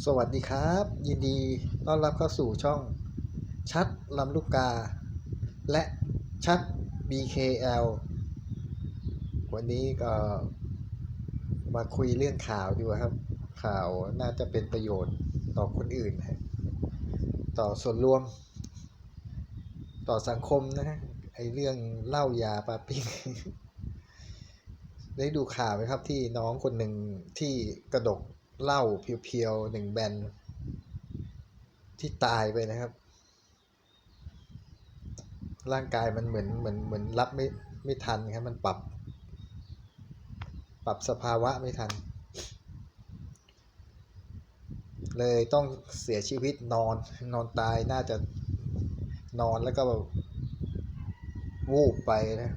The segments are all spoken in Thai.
สวัสดีครับ ยินดีต้อนรับเข้าสู่ช่องชัดลำลูกกา และชัด BKL วันนี้ก็มาคุยเรื่องข่าวดีกว่าครับ ข่าวน่าจะเป็นประโยชน์ต่อคนอื่น ต่อส่วนรวม ต่อสังคมนะฮะไอเรื่องเล้ายาปาปิ้งได้ดูข่าวไหมครับที่น้องคนหนึ่งที่กระดก เหล้าเพียวๆหนึ่งแบน ที่ตายไปนะครับ ร่างกายมันเหมือนเหมือนเหมือนรับไม่ไม่ทันครับมันปรับ ปรับสภาวะไม่ทัน เลยต้องเสียชีวิตนอนนอนตายน่าจะนอนแล้วก็แบบวูบไปนะ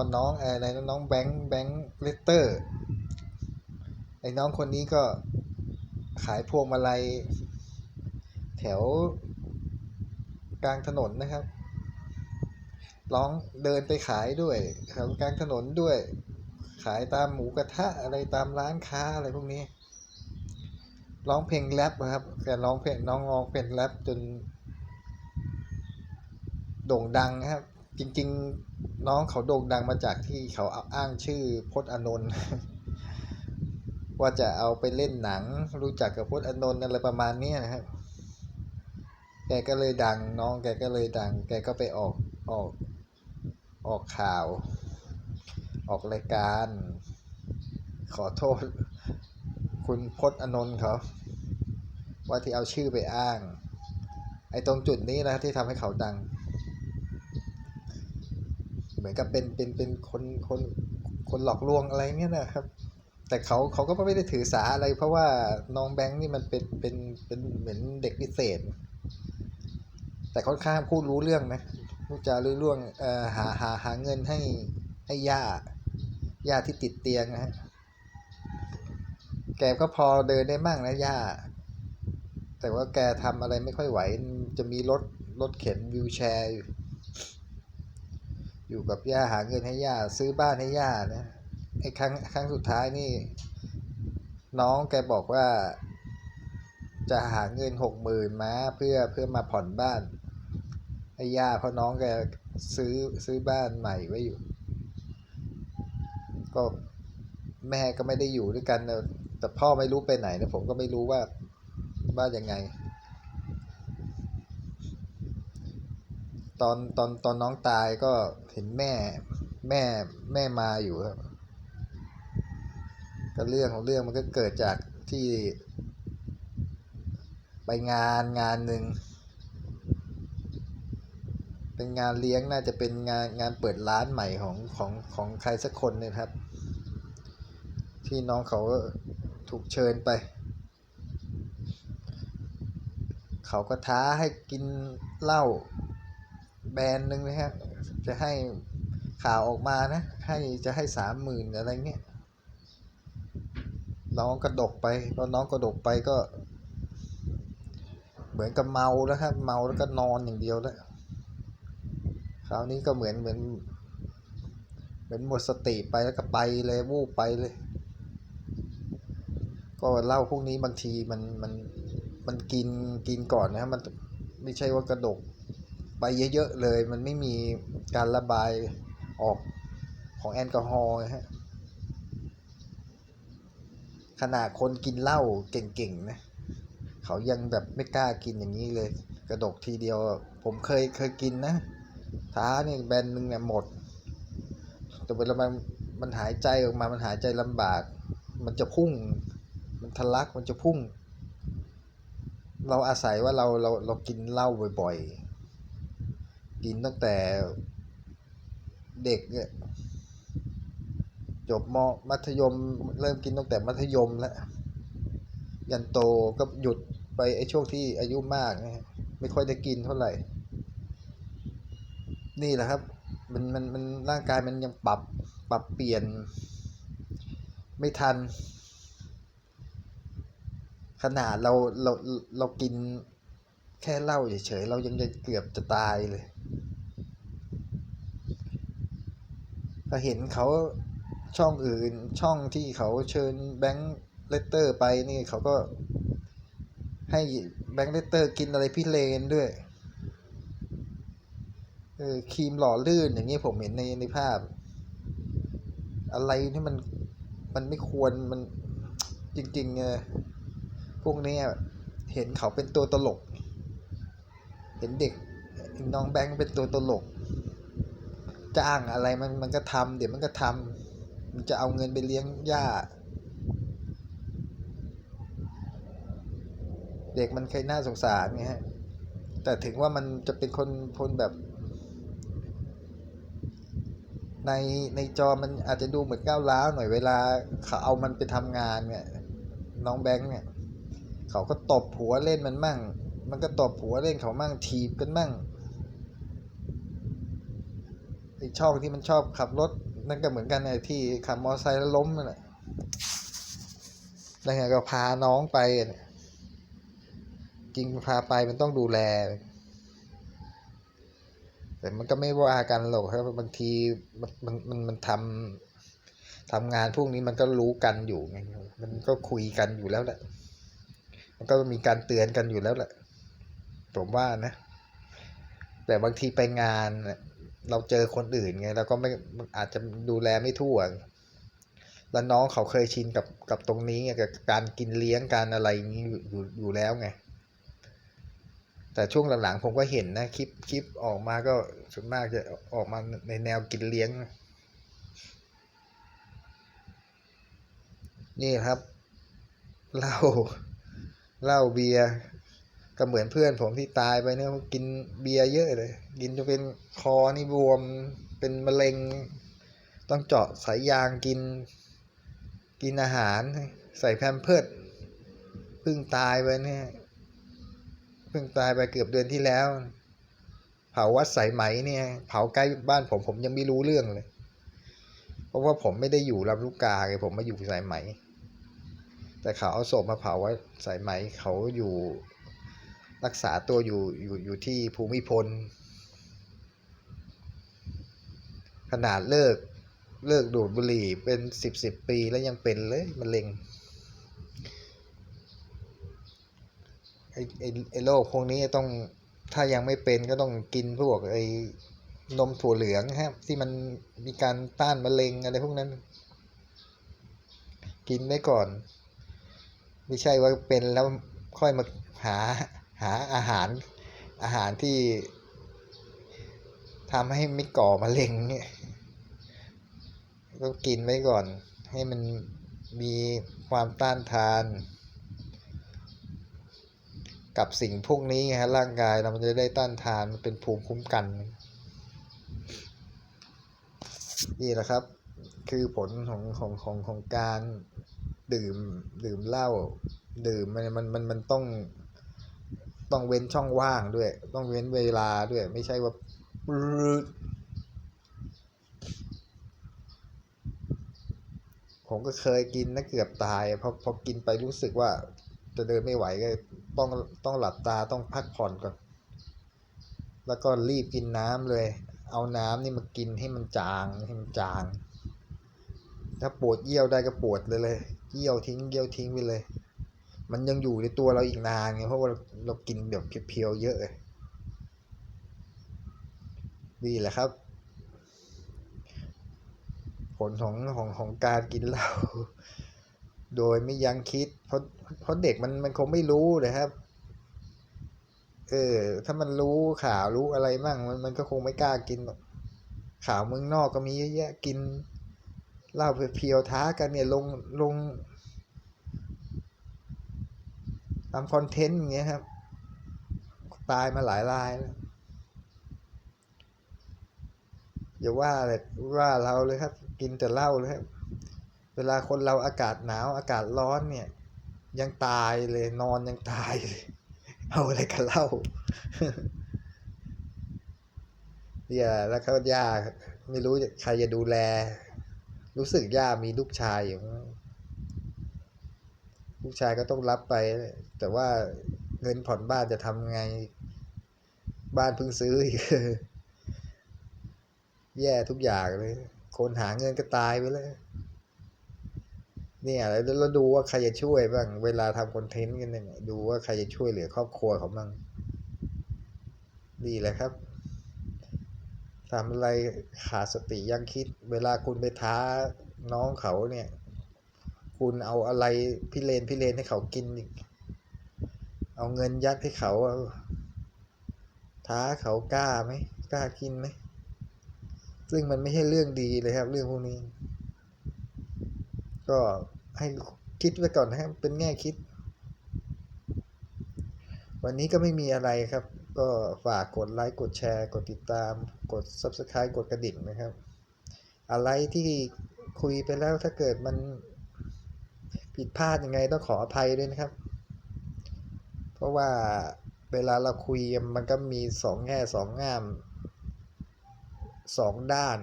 ก็น้องอะไรนะน้องแบงค์แบงค์เลตเตอร์ไอ้น้องคนนี้ก็ขายพวงมาลัยแถวกลางถนนนะครับ ร้องเดินไปขายด้วยแถวกลางถนนด้วย ขายตามหมูกระทะอะไรตามร้านค้าอะไรพวกนี้ ร้องเพลงแรปนะครับแกร้องเพลงน้องร้องเพลงแรปจน โด่งดังนะครับ จริง ๆ น้องเขาโด่งดังมาจากที่เขาอ้างชื่อพจน์อานนท์ว่าจะเอาไปเล่นหนัง รู้จักกับพจน์อานนท์อะไรประมาณนี้นะครับ แกก็เลยดังน้องแกก็เลยดัง แกก็ไปออกออกออกข่าว ออกรายการ ขอโทษ คุณพจน์อานนท์เขาว่าที่เอาชื่อไปอ้าง ไอ้ตรงจุดนี้นะที่ทำให้เขาดัง มือนกับเป็นเป็นเป็นคนคนคนหลอกลวงอะไรเงี้ยนะครับ แต่เขาเขาก็ไม่ได้ถือสาอะไร เพราะว่าน้องแบงค์นี่มันเป็นเป็นเป็นเหมือนเด็กพิเศษ แต่ค่อนข้างพูดรู้เรื่องนะพูดจารู้เรื่องเอ่อหาหาหาเงินให้ให้ย่าย่าที่ติดเตียงนะฮะแกก็พอเดินได้มั่งนะย่า แต่ว่าแกทำอะไรไม่ค่อยไหว จะมีรถรถเข็นวิวแชร์ อยู่กับย่าหาเงินให้ย่าซื้อบ้านให้ย่านะไอ้ครั้งครั้งสุดท้ายนี่ น้องแกบอกว่า จะหาเงินหกหมื่นมาเพื่อเพื่อมาผ่อนบ้านให้ย่าเพราะน้องแกซื้อซื้อบ้านใหม่ไว้อยู่ ก็แม่ก็ไม่ได้อยู่ด้วยกันนะแต่พ่อไม่รู้ไปไหนนะผมก็ไม่รู้ว่าว่ายังไง ตอนตอนตอนน้องตายก็เห็นแม่แม่แม่มาอยู่ครับ ก็เรื่องของเรื่องมันก็เกิดจากที่ ไปงานงานหนึ่งเป็นงานเลี้ยงน่าจะเป็นงานงานเปิดร้านใหม่ของของของใครสักคนเนี่ยครับ ที่น้องเขาถูกเชิญไป เขาก็ท้าให้กินเหล้า รนด์หนึ่งนะฮะ จะให้ข่าวออกมานะ ให้จะให้สามหมื่นอะไรเงี้ย น้องกระดกไปพอน้องกระดกไปก็ เหมือนกับเมาแล้วครับ เมาแล้วก็นอนอย่างเดียวแล้ว คราวนี้ก็เหมือนเหมือนเหมือนหมดสติไปแล้วก็ไปเลยวูบไปเลย ก็เล้าพวกนี้บางทีมันมันมันกินกินก่อนนะมันไม่ใช่ว่ากระดก ไปเยอะๆเลย มันไม่มีการระบายออกของแอลกอฮอล์ฮะขนาดคนกินเหล้าเก่งๆนะเขายังแบบไม่กล้ากินอย่างนี้เลย กระดกทีเดียว ผมเคยเคยกินนะท้าเนี่ยแบนหนึ่งเนี่ยหมด แต่เวลามันมันหายใจออกมา มันหายใจลำบาก มันจะพุ่ง มันทะลัก มันจะพุ่ง เราอาศัยว่าเราเราเรากินเหล้าบ่อยๆ กินตั้งแต่เด็กเนี่ยจบมมัธยม เริ่มกินตั้งแต่มัธยมแล้วยันโตก็หยุดไปไอ้ช่วงที่อายุมากนะไม่ค่อยได้กินเท่าไหร่ นี่แหละครับ มันมันมันร่างกายมันยังปรับปรับเปลี่ยน ไม่ทัน ขนาดเราเราเรากินแค่เหล้าเฉยๆเรายังจะเกือบจะตายเลย ก็เห็นเขาช่องอื่นช่องที่เขาเชิญแบงค์เลตเตอร์ไปนี่เขาก็ ให้แบงค์เลตเตอร์กินอะไรพี่เลนด้วยเออครีมหล่อลื่นอย่างเงี้ผมเห็นในในภาพ อะไรที่มันมันไม่ควรมันจริงๆเออพวกนี้เห็นเขาเป็นตัวตลก เห็นเด็กน้องแบงค์เป็นตัวตลก จ้างอะไรมันมันก็ทำเดี๋ยวมันก็ทำมันจะเอาเงินไปเลี้ยงย่า เด็กมันเคยน่าสงสารไงฮะ แต่ถึงว่ามันจะเป็นคนคนแบบ ในในจอมันอาจจะดูเหมือนก้าวร้าวหน่อยเวลาเขาเอามันไปทำงานเนี่ยน้องแบงค์เนี่ย เขาก็ตบหัวเล่นมันมั่ง มันก็ตบหัวเล่นเขามั่งถีบกันมั่ง ไอช่องที่มันชอบขับรถ นั่นก็เหมือนกันไอที่ขับมอเตอร์ไซค์แล้วล้มนั่นแหละแล้วไงก็พาน้องไปเนี่ยจริงพาไปมันต้องดูแล แต่มันก็ไม่ว่ากันหรอกครับบางทีมันมันมันมันทำทำงานพวกนี้มันก็รู้กันอยู่ไงมันก็คุยกันอยู่แล้วแหละมันก็มีการเตือนกันอยู่แล้วแหละผมว่านะ แต่บางทีไปงานน่ะ เราเจอคนอื่นไงเราก็ไม่อาจจะดูแลไม่ทั่ว แล้วน้องเขาเคยชินกับกับตรงนี้ไงกับการกินเลี้ยงการอะไรอย่างนี้อยู่อยู่แล้วไงแต่ช่วงหลังๆผมก็เห็นนะคลิปคลิปออกมาก็ส่วนมากจะออกมาในแนวกินเลี้ยง นี่ครับเหล้าเหล้าเบียร์ ก็เหมือนเพื่อนผมที่ตายไปเนี่ยกินเบียร์เยอะเลย กินจนเป็นคอนี่บวมเป็นมะเร็ง ต้องเจาะสายยางกิน กินอาหารใส่แพมเพิร์ดเพิ่งตายไปเนี่ยเพิ่งตายไปเกือบเดือนที่แล้ว เผาวัดสายไหมเนี่ย เผาใกล้บ้านผมผมยังไม่รู้เรื่องเลย เพราะว่าผมไม่ได้อยู่ลำลูกกาไงผมมาอยู่สายไหม แต่เขาเอาศพมาเผาไว้สายไหมเขาอยู่ รักษาตัวอยู่อยู่อยู่ที่ภูมิพล ขนาดเลิกเลิกดูดบุหรี่เป็นสิบสิบปีแล้วยังเป็นเลยมะเร็งไอ้ไอไอโรคพวกนี้ต้องถ้ายังไม่เป็นก็ต้องกินพวกไอนมถั่วเหลืองครับที่มันมีการต้านมะเร็งอะไรพวกนั้น กินไว้ก่อน ไม่ใช่ว่าเป็นแล้วค่อยมาหา หาอาหารอาหารที่ทำให้ไม่ก่อมะเร็งเนี่ยก็กินไว้ก่อน ให้มันมีความต้านทาน กับสิ่งพวกนี้ฮะร่างกายเรามันจะได้ต้านทานมันเป็นภูมิคุ้มกัน นี่แหละครับ คือผลของของของของการดื่มดื่มเหล้าดื่มมันมันมันมันต้อง ต้องเว้นช่องว่างด้วย ต้องเว้นเวลาด้วย ไม่ใช่ว่าผมก็เคยกินนะเกือบตายพอพอกินไปรู้สึกว่าจะเดินไม่ไหวก็ต้องต้องหลับตาต้องพักผ่อนก่อน แล้วก็รีบกินน้ำเลย เอาน้ำนี่มากินให้มันจางให้มันจาง ถ้าปวดเยี่ยวได้ก็ปวดเลยเลย เยี่ยวทิ้งเยี่ยวทิ้งไปเลย มันยังอยู่ในตัวเราอีกนานไงเพราะว่าเราเรากินแบบเพียวๆเยอะเลยนี่แหละครับ ผลของของของการกินเหล้าโดยไม่ยังคิด เพราะเพราะเด็กมันมันคงไม่รู้เลยครับ เออ ถ้ามันรู้ข่าวรู้อะไรมั่งมันมันก็คงไม่กล้ากินข่าวเมืองนอกก็มีเยอะแยะกินเหล้าเพียวๆท้ากันเนี่ยลงลง ทำคอนเทนต์อย่างเงี้ยครับ ตายมาหลายรายแล้วอย่าว่าเลยว่าเราเลยครับ กินแต่เหล้าเลยครับ เวลาคนเราอากาศหนาวอากาศร้อนเนี่ย ยังตายเลยนอนยังตายเลยเอาอะไรกันเหล่าเนี่ยแล้วก็ย่าไม่รู้ใครจะดูแล รู้สึกย่ามีลูกชายอยู่ ลูกชายก็ต้องรับไป แต่ว่าเงินผ่อนบ้านจะทำไง บ้านเพิ่งซื้ออีกแย่ทุกอย่างเลย คนหาเงินก็ตายไปเลยเนี่ยแล้วดูว่าใครจะช่วยบ้าง เวลาทำคอนเทนต์กันเนี่ยดูว่าใครจะช่วยเหลือครอบครัวเขาบ้างดีเลยครับทำอะไรขาดสติยังคิด เวลาคุณไปท้าน้องเขาเนี่ย คุณเอาอะไรพิเรนพิเรนให้เขากินอีก เอาเงินยัดให้เขาเอาท้าเขากล้าไหมกล้ากินไหมซึ่งมันไม่ใช่เรื่องดีเลยครับ เรื่องพวกนี้ ก็ให้คิดไว้ก่อนนะครับเป็นแง่คิด วันนี้ก็ไม่มีอะไรครับ ก็ฝากกดไลค์กดแชร์ กดติดตาม กด Subscribe กดกระดิ่งนะครับ อะไรที่คุยไปแล้วถ้าเกิดมัน ผิดพลาดยังไงต้องขออภัยด้วยนะครับ เพราะว่าเวลาเราคุยมันก็มีสองแง่สองงามสองด้าน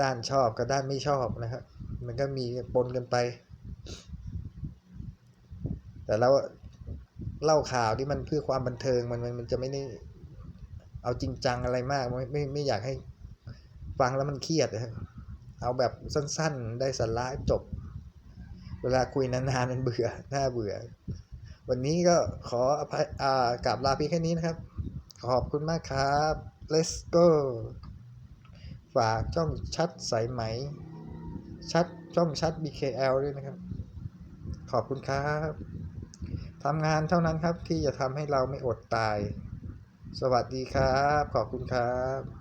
ด้านชอบกับด้านไม่ชอบนะครับ มันก็มีปนกันไป แต่แล้วเล่าข่าวที่มันเพื่อความบันเทิงมันมันมันจะไม่ได้เอาจริงจังอะไรมากไม่ไม่ไม่อยากให้ฟังแล้วมันเครียดนะครับเอาแบบสั้นๆ ได้สาระจบ เวลาคุยนานๆมันเบื่อน่าเบื่อ วันนี้ก็ขออภัยอ่ากลับลาพียงแค่นี้นะครับ ขอบคุณมากครับ let's go ฝากช่องชัดสายไหม ชัดช่องชัด BKL ด้วยนะครับ ขอบคุณครับทำงานเท่านั้นครับที่จะทำให้เราไม่อดตาย สวัสดีครับ ขอบคุณครับ